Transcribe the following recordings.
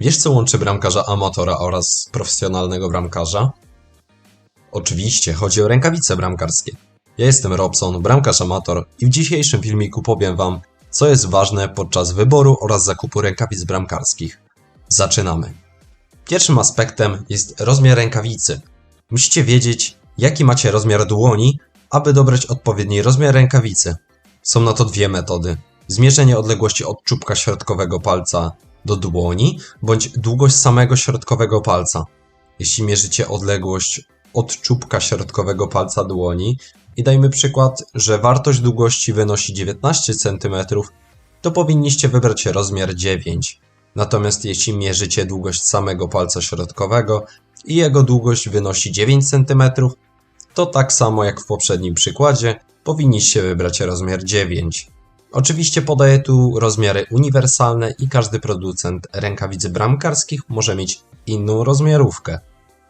Wiesz, co łączy bramkarza amatora oraz profesjonalnego bramkarza? Oczywiście, chodzi o rękawice bramkarskie. Ja jestem Robson, bramkarz amator i w dzisiejszym filmiku powiem Wam, co jest ważne podczas wyboru oraz zakupu rękawic bramkarskich. Zaczynamy. Pierwszym aspektem jest rozmiar rękawicy. Musicie wiedzieć, jaki macie rozmiar dłoni, aby dobrać odpowiedni rozmiar rękawicy. Są na to dwie metody. Zmierzenie odległości od czubka środkowego palca do dłoni, bądź długość samego środkowego palca. Jeśli mierzycie odległość od czubka środkowego palca dłoni i dajmy przykład, że wartość długości wynosi 19 cm, to powinniście wybrać rozmiar 9. Natomiast jeśli mierzycie długość samego palca środkowego i jego długość wynosi 9 cm, to tak samo jak w poprzednim przykładzie, powinniście wybrać rozmiar 9. Oczywiście podaję tu rozmiary uniwersalne i każdy producent rękawic bramkarskich może mieć inną rozmiarówkę.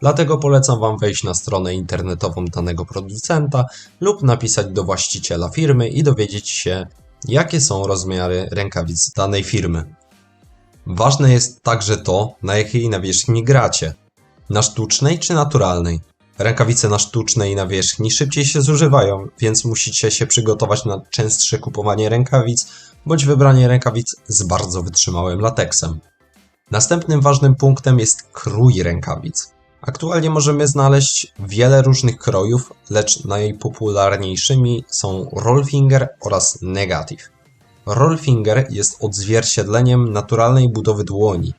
Dlatego polecam Wam wejść na stronę internetową danego producenta lub napisać do właściciela firmy i dowiedzieć się, jakie są rozmiary rękawic danej firmy. Ważne jest także to, na jakiej nawierzchni gracie. Na sztucznej czy naturalnej. Rękawice na sztucznej nawierzchni szybciej się zużywają, więc musicie się przygotować na częstsze kupowanie rękawic bądź wybranie rękawic z bardzo wytrzymałym lateksem. Następnym ważnym punktem jest krój rękawic. Aktualnie możemy znaleźć wiele różnych krojów, lecz najpopularniejszymi są rollfinger oraz negative. Rollfinger jest odzwierciedleniem naturalnej budowy dłoni.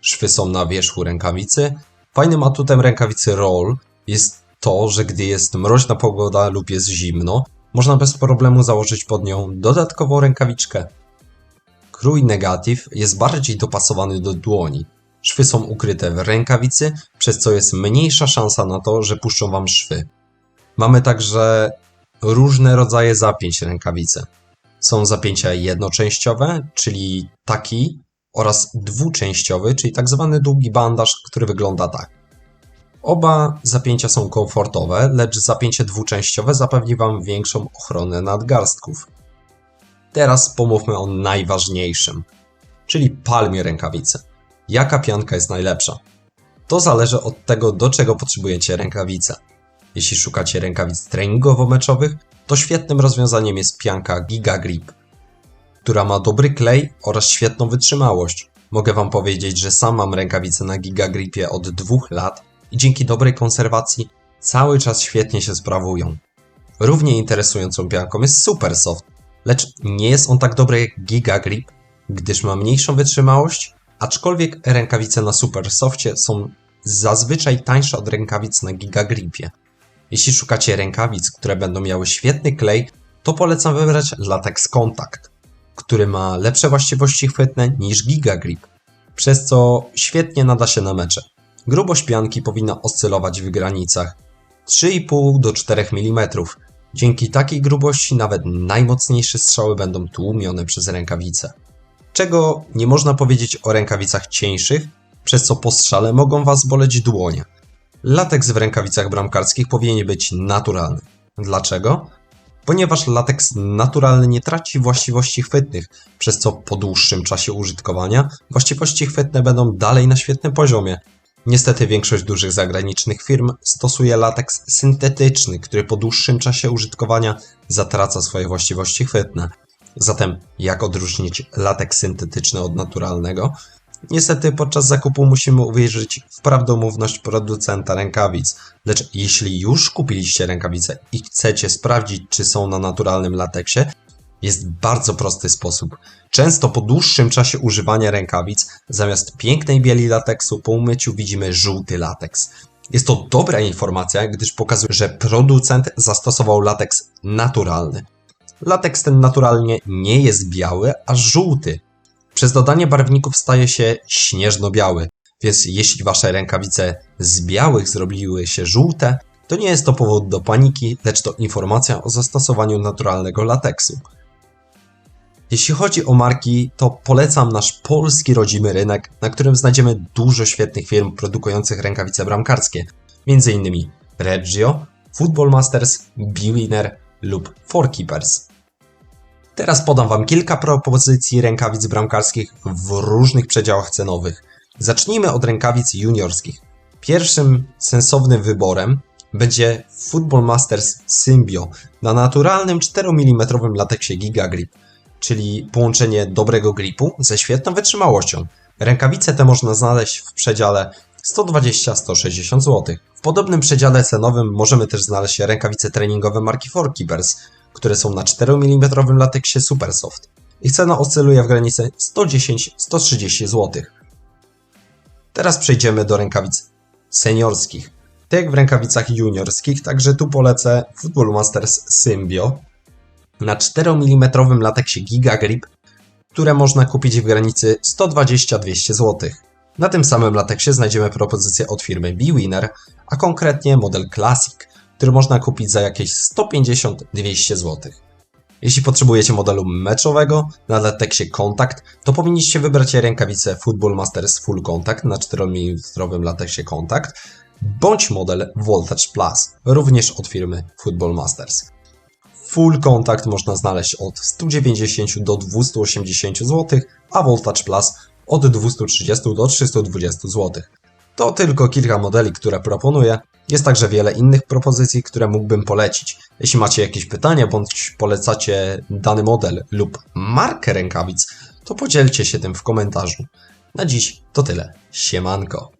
Szwy są na wierzchu rękawicy. Fajnym atutem rękawicy roll jest to, że gdy jest mroźna pogoda lub jest zimno, można bez problemu założyć pod nią dodatkową rękawiczkę. Krój negatyw jest bardziej dopasowany do dłoni. Szwy są ukryte w rękawicy, przez co jest mniejsza szansa na to, że puszczą Wam szwy. Mamy także różne rodzaje zapięć rękawicy. Są zapięcia jednoczęściowe, czyli taki, oraz dwuczęściowy, czyli tak zwany długi bandaż, który wygląda tak. Oba zapięcia są komfortowe, lecz zapięcie dwuczęściowe zapewni Wam większą ochronę nadgarstków. Teraz pomówmy o najważniejszym, czyli palmie rękawicy. Jaka pianka jest najlepsza? To zależy od tego, do czego potrzebujecie rękawice. Jeśli szukacie rękawic treningowo-meczowych, to świetnym rozwiązaniem jest pianka Giga Grip, która ma dobry klej oraz świetną wytrzymałość. Mogę Wam powiedzieć, że sam mam rękawice na Giga Gripie od dwóch lat i dzięki dobrej konserwacji cały czas świetnie się sprawują. Równie interesującą pianką jest Supersoft, lecz nie jest on tak dobry jak Giga Grip, gdyż ma mniejszą wytrzymałość, aczkolwiek rękawice na Supersoftie są zazwyczaj tańsze od rękawic na Giga Gripie. Jeśli szukacie rękawic, które będą miały świetny klej, to polecam wybrać Latex Contact, który ma lepsze właściwości chwytne niż Giga Grip, przez co świetnie nada się na mecze. Grubość pianki powinna oscylować w granicach 3,5 do 4 mm. Dzięki takiej grubości nawet najmocniejsze strzały będą tłumione przez rękawice. Czego nie można powiedzieć o rękawicach cieńszych, przez co po strzale mogą Was boleć dłonie. Lateks w rękawicach bramkarskich powinien być naturalny. Dlaczego? Ponieważ lateks naturalny nie traci właściwości chwytnych, przez co po dłuższym czasie użytkowania właściwości chwytne będą dalej na świetnym poziomie. Niestety większość dużych zagranicznych firm stosuje lateks syntetyczny, który po dłuższym czasie użytkowania zatraca swoje właściwości chwytne. Zatem jak odróżnić lateks syntetyczny od naturalnego? Niestety podczas zakupu musimy uwierzyć w prawdomówność producenta rękawic. Lecz jeśli już kupiliście rękawice i chcecie sprawdzić, czy są na naturalnym lateksie, jest bardzo prosty sposób. Często po dłuższym czasie używania rękawic, zamiast pięknej bieli lateksu, po umyciu widzimy żółty lateks. Jest to dobra informacja, gdyż pokazuje, że producent zastosował lateks naturalny. Lateks ten naturalnie nie jest biały, a żółty. Przez dodanie barwników staje się śnieżno-biały, więc jeśli wasze rękawice z białych zrobiły się żółte, to nie jest to powód do paniki, lecz to informacja o zastosowaniu naturalnego lateksu. Jeśli chodzi o marki, to polecam nasz polski rodzimy rynek, na którym znajdziemy dużo świetnych firm produkujących rękawice bramkarskie, m.in. Reggio, Football Masters, Bwinner lub Forekeepers. Teraz podam Wam kilka propozycji rękawic bramkarskich w różnych przedziałach cenowych. Zacznijmy od rękawic juniorskich. Pierwszym sensownym wyborem będzie Football Masters Symbio na naturalnym 4 mm lateksie Giga Grip, czyli połączenie dobrego gripu ze świetną wytrzymałością. Rękawice te można znaleźć w przedziale 120-160 zł. W podobnym przedziale cenowym możemy też znaleźć rękawice treningowe marki Forkeepers, które są na 4 mm lateksie Supersoft. Ich cena oscyluje w granicy 110-130 zł. Teraz przejdziemy do rękawic seniorskich. Tak jak w rękawicach juniorskich, także tu polecę Football Masters Symbio na 4 mm lateksie Giga Grip, które można kupić w granicy 120-200 zł. Na tym samym lateksie znajdziemy propozycję od firmy B-Winner, a konkretnie model Classic, który można kupić za jakieś 150-200 zł. Jeśli potrzebujecie modelu meczowego na lateksie Contact, to powinniście wybrać rękawice Football Masters Full Contact na 4 mm lateksie Contact, bądź model Voltage Plus, również od firmy Football Masters. Full Contact można znaleźć od 190 do 280 zł, a Voltage Plus od 230 do 320 zł. To tylko kilka modeli, które proponuję. Jest także wiele innych propozycji, które mógłbym polecić. Jeśli macie jakieś pytania bądź polecacie dany model lub markę rękawic, to podzielcie się tym w komentarzu. Na dziś to tyle. Siemanko.